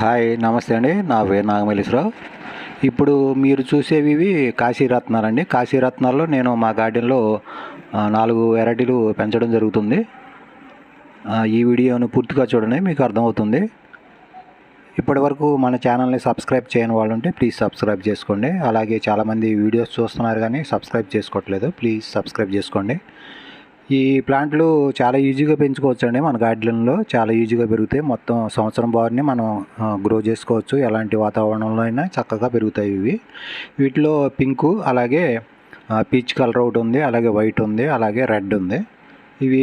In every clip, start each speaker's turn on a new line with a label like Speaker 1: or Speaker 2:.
Speaker 1: Hi నమస్తే అండి. నా పేరు నాగమల్లేశ్వరరావు. ఇప్పుడు మీరు చూసేవి ఇవి కాశీరత్నాలు అండి కాశీరత్నాల్లో నేను మా గార్డెన్లో నాలుగు వెరైటీలు పెంచడం జరుగుతుంది. ఈ వీడియోను పూర్తిగా చూడండి మీకు అర్థమవుతుంది. ఇప్పటి వరకు మన ఛానల్ని సబ్స్క్రైబ్ చేయని వాళ్ళు ఉంటే ప్లీజ్ సబ్స్క్రైబ్ చేసుకోండి. అలాగే చాలామంది వీడియోస్ చూస్తున్నారు కానీ సబ్స్క్రైబ్ చేసుకోవట్లేదు. ప్లీజ్ సబ్స్క్రైబ్ చేసుకోండి. ఈ ప్లాంట్లు చాలా ఈజీగా పెంచుకోవచ్చండి మన గార్డెన్లో. చాలా ఈజీగా పెరుగుతాయి. మొత్తం సంవత్సరం బారిని మనం గ్రో చేసుకోవచ్చు. ఎలాంటి వాతావరణంలో అయినా చక్కగా పెరుగుతాయి ఇవి. వీటిలో పింకు అలాగే పీచ్ కలర్ ఒకటి ఉంది అలాగే వైట్ ఉంది అలాగే రెడ్ ఉంది. ఇవి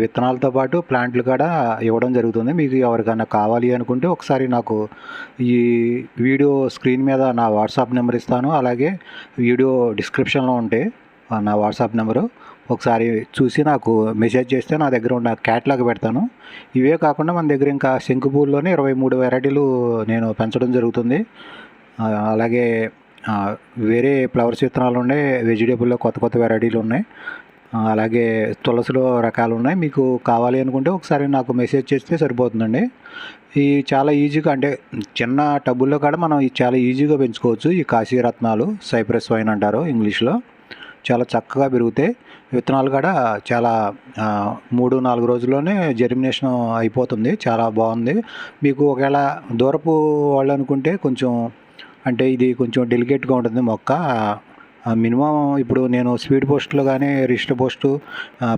Speaker 1: విత్తనాలతో పాటు ప్లాంట్లు కూడా ఇవ్వడం జరుగుతుంది. మీకు ఎవరికైనా కావాలి అనుకుంటే ఒకసారి నాకు ఈ వీడియో స్క్రీన్ మీద నా వాట్సాప్ నెంబర్ ఇస్తాను. అలాగే వీడియో డిస్క్రిప్షన్లో ఉంటాయి. నా వాట్సాప్ నెంబరు. ఒకసారి చూసి నాకు మెసేజ్ చేస్తే నా దగ్గర ఉన్న క్యాట్లాగ్ పెడతాను. ఇవే కాకుండా మన దగ్గర ఇంకా శంకుపూల్లోనే ఇరవై మూడు వెరైటీలు నేను పెంచడం జరుగుతుంది. అలాగే వేరే ఫ్లవర్స్ విత్తనాలు ఉన్నాయి వెజిటేబుల్లో కొత్త కొత్త వెరైటీలు ఉన్నాయి. అలాగే తులసిలో రకాలు ఉన్నాయి. మీకు కావాలి అనుకుంటే ఒకసారి నాకు మెసేజ్ చేస్తే సరిపోతుందండి. ఈ చాలా ఈజీగా అంటే చిన్న టబ్బుల్లో కూడా మనం చాలా ఈజీగా పెంచుకోవచ్చు. ఈ కాశీ రత్నాలు సైప్రస్ వైన్ అంటారు ఇంగ్లీష్లో. చాలా చక్కగా పెరుగుతాయి విత్తనాలు కూడా చాలా మూడు నాలుగు రోజుల్లోనే జర్మినేషన్ అయిపోతుంది. చాలా బాగుంది. మీకు ఒకవేళ దూరపు వాళ్ళు అనుకుంటే కొంచెం అంటే ఇది కొంచెం డెలికేట్గా ఉంటుంది మొక్క. మినిమం ఇప్పుడు నేను స్పీడ్ పోస్ట్లో కానీ రిజిస్టర్ పోస్టు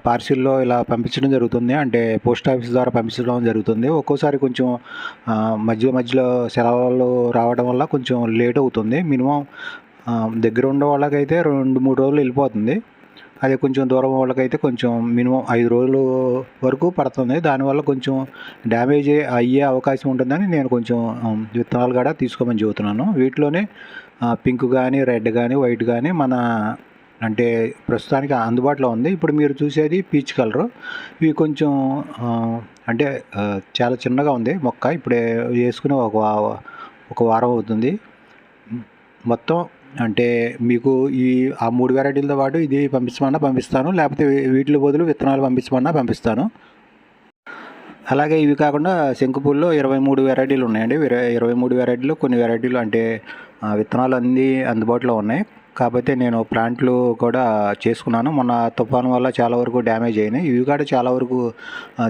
Speaker 1: పార్సిల్లో ఇలా పంపించడం జరుగుతుంది. అంటే పోస్ట్ ఆఫీస్ ద్వారా పంపించడం జరుగుతుంది. ఒక్కోసారి కొంచెం మధ్య మధ్యలో సెలవులు రావడం వల్ల కొంచెం లేట్ అవుతుంది. మినిమం దగ్గర ఉండే వాళ్ళకైతే రెండు మూడు రోజులు వెళ్ళిపోతుంది. అదే కొంచెం దూరం వాళ్ళకైతే కొంచెం మినిమం ఐదు రోజులు వరకు పడుతుంది. దానివల్ల కొంచెం డ్యామేజ్ అయ్యే అవకాశం ఉంటుందని నేను కొంచెం విత్తనాలు కూడా తీసుకోమని చెబుతున్నాను. వీటిలోనే పింక్ కానీ రెడ్ కానీ వైట్ కానీ మన అంటే ప్రస్తుతానికి అందుబాటులో ఉంది. ఇప్పుడు మీరు చూసేది పీచ్ కలరు. ఇవి కొంచెం అంటే చాలా చిన్నగా ఉంది మొక్క. ఇప్పుడే వేసుకుని ఒక వా- ఒక వారం అవుతుంది. మొత్తం అంటే మీకు ఈ ఆ మూడు వెరైటీలతో పాటు ఇది పంపించమన్నా పంపిస్తాను లేకపోతే వీటిలో బదులు విత్తనాలు పంపించమన్నా పంపిస్తాను. అలాగే ఇవి కాకుండా శంకుపూల్లో ఇరవై మూడు వెరైటీలు ఉన్నాయండి. ఇరవై మూడు వెరైటీలు కొన్ని వెరైటీలు అంటే విత్తనాలు అన్నీ అందుబాటులో ఉన్నాయి. కాకపోతే నేను ప్లాంట్లు కూడా చేసుకున్నాను. మొన్న తుఫాను వల్ల చాలా వరకు డ్యామేజ్ అయినాయి. ఇవి కూడా చాలా వరకు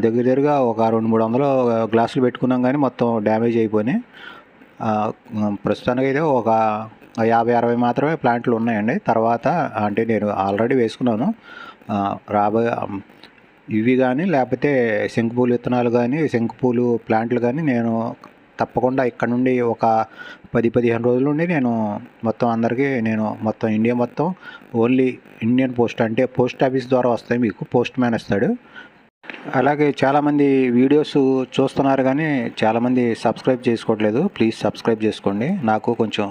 Speaker 1: దగ్గర దగ్గరగా ఒక రెండు మూడు వందలు గ్లాసులు పెట్టుకున్నాం కానీ మొత్తం డ్యామేజ్ అయిపోయినాయి. ప్రస్తుతానికి ప్రస్తుతానికైతే ఒక యాభై అరవై మాత్రమే ప్లాంట్లు ఉన్నాయండి. తర్వాత అంటే నేను ఆల్రెడీ వేసుకున్నాను. రాబోయే ఇవి కానీ లేకపోతే శంకుపూలు విత్తనాలు కానీ శంకుపూలు ప్లాంట్లు కానీ నేను తప్పకుండా ఇక్కడ నుండి ఒక పది పదిహేను రోజుల నుండి నేను మొత్తం అందరికీ నేను మొత్తం ఇండియా మొత్తం ఓన్లీ ఇండియన్ పోస్ట్ అంటే పోస్ట్ ఆఫీస్ ద్వారా వస్తాయి మీకు. పోస్ట్ మ్యాన్ ఇస్తాడు అలాగే చాలామంది వీడియోస్ చూస్తున్నారు కానీ చాలామంది సబ్స్క్రైబ్ చేసుకోవట్లేదు. ప్లీజ్ సబ్స్క్రైబ్ చేసుకోండి. నాకు కొంచెం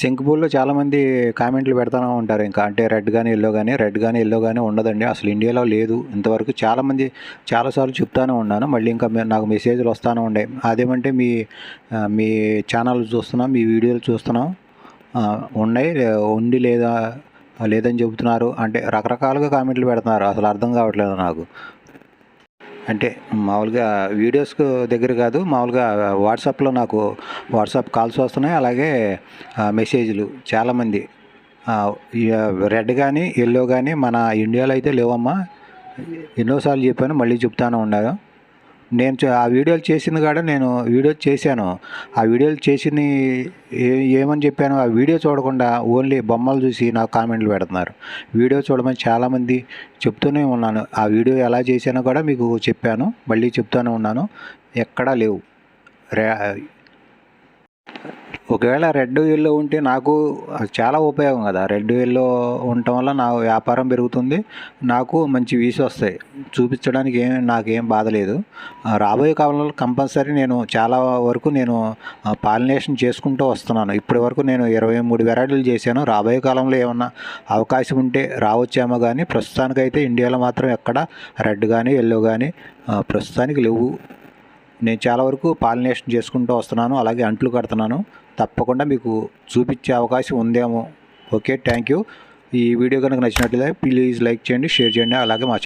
Speaker 1: సింక్ పూల్లో చాలామంది కామెంట్లు పెడతానే ఉంటారు. ఇంకా అంటే రెడ్ కానీ ఎల్లో కానీ రెడ్ కానీ ఎల్లో కానీ ఉండదండి. అసలు ఇండియాలో లేదు. ఇంతవరకు చాలామంది చాలాసార్లు చెప్తానే ఉన్నాను. మళ్ళీ ఇంకా నాకు మెసేజ్లు వస్తానే ఉండే. అదేమంటే మీ మీ ఛానల్ చూస్తున్నాం మీ వీడియోలు చూస్తున్నాం. ఉన్నాయి. ఉండి లేదా లేదని చెబుతున్నారు. అంటే రకరకాలుగా కామెంట్లు పెడుతున్నారు. అసలు అర్థం కావట్లేదు నాకు. అంటే మామూలుగా వీడియోస్ దగ్గర కాదు మామూలుగా వాట్సాప్లో నాకు వాట్సాప్ కాల్స్ వస్తున్నాయి అలాగే మెసేజ్లు చాలామంది. రెడ్ కానీ ఎల్లో కానీ మన ఇండియాలో అయితే లేవమ్మా. ఎన్నోసార్లు చెప్పాను మళ్ళీ చెప్తాను ఉన్నాను నేను ఆ వీడియోలు చేసింది కూడా నేను వీడియో చేశాను. ఆ వీడియోలు చేసింది ఏ ఏమని చెప్పాను? ఆ వీడియో చూడకుండా ఓన్లీ బొమ్మలు చూసి నాకు కామెంట్లు పెడుతున్నారు. వీడియో చూడమని చాలామంది చెప్తూనే ఉన్నాను. ఆ వీడియో ఎలా చేశానో కూడా మీకు చెప్పాను. మళ్ళీ చెప్తూనే ఉన్నాను. ఎక్కడా లేవు. రే ఒకవేళ రెడ్ ఎల్లో ఉంటే నాకు చాలా ఉపయోగం కదా. రెడ్ ఎల్లో ఉండటం వల్ల నా వ్యాపారం పెరుగుతుంది. నాకు మంచి వీసి వస్తాయి. చూపించడానికి ఏం నాకేం బాధ లేదు. రాబోయే కాలంలో కంపల్సరీ నేను చాలా వరకు నేను పాలినేషన్ చేసుకుంటూ వస్తున్నాను. ఇప్పటి వరకు నేను ఇరవై మూడు వెరైటీలు చేశాను. రాబోయే కాలంలో ఏమన్నా అవకాశం ఉంటే రావచ్చేమో కానీ ప్రస్తుతానికైతే ఇండియాలో మాత్రం ఎక్కడ రెడ్ కానీ ఎల్లో కానీ ప్రస్తుతానికి లేవు. నేను చాలా వరకు పాలినేషన్ చేసుకుంటూ వస్తున్నాను అలాగే అంట్లు కడుతున్నాను. తప్పకుండా మీకు చూపించే అవకాశం ఉందేమో. Okay thank you. ఈ వీడియో కనుక నచ్చినట్లయితే ప్లీజ్ లైక్ చేయండి షేర్ చేయండి అలాగే మా